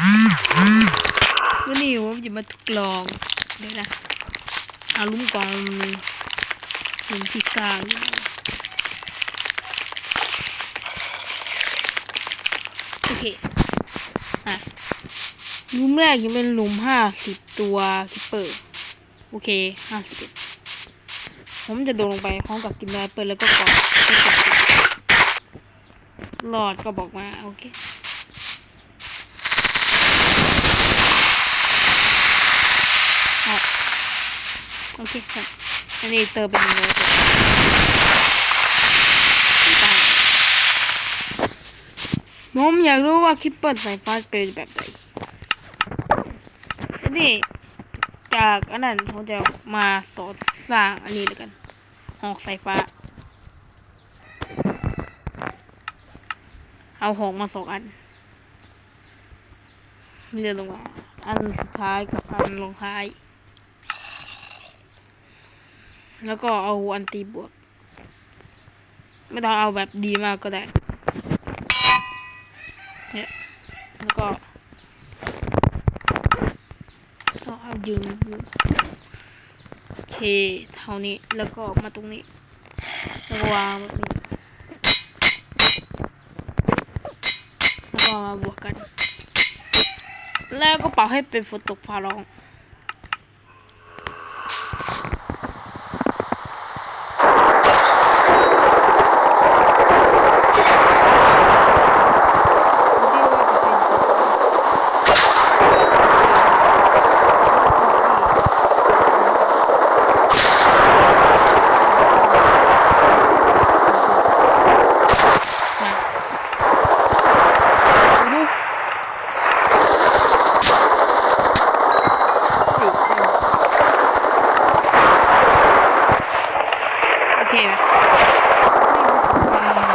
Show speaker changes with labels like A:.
A: วันนี้ผมจะมาทดลองเดี๋ยวนะเอาลุ้มกองหนึ่งหลุมที่กลางโอเคอะหลุมแรกยังเป็นหลุมห้าสิบตัวคิปเปอร์โอเคห้าสิบผมจะโดดลงไปพร้อมกับกินไเปิดแล้วก็กอดแล้วก็กดหลอดก็บอกมา โอเค อะ โอเคครับ อันนี้เติมเป็นโน้ตผมอยากรู้ว่าคลิปเปิดสายฟ้าเป็นแบบไหนอันนี้จากอันนั้นผมจะมาสอนสร้างอันนี้แล้วกัน หอกสายฟ้า เอาหอกมาสองอันเรียนลงมา อันสุดท้ายกับอันลงท้าย แล้วก็เอาอันตีบวก ไม่ต้องเอาแบบดีมากก็ได้ เนี่ย แล้วก็เอายืนยืนโอเคเท่านี้ แล้วก็มาตรงนี้แล้วก็วางแบบนี้แล้วก็มาบวกกัน แล้วก็เป่าให้เป็นฝนตกฟ้าร้อง お見事です。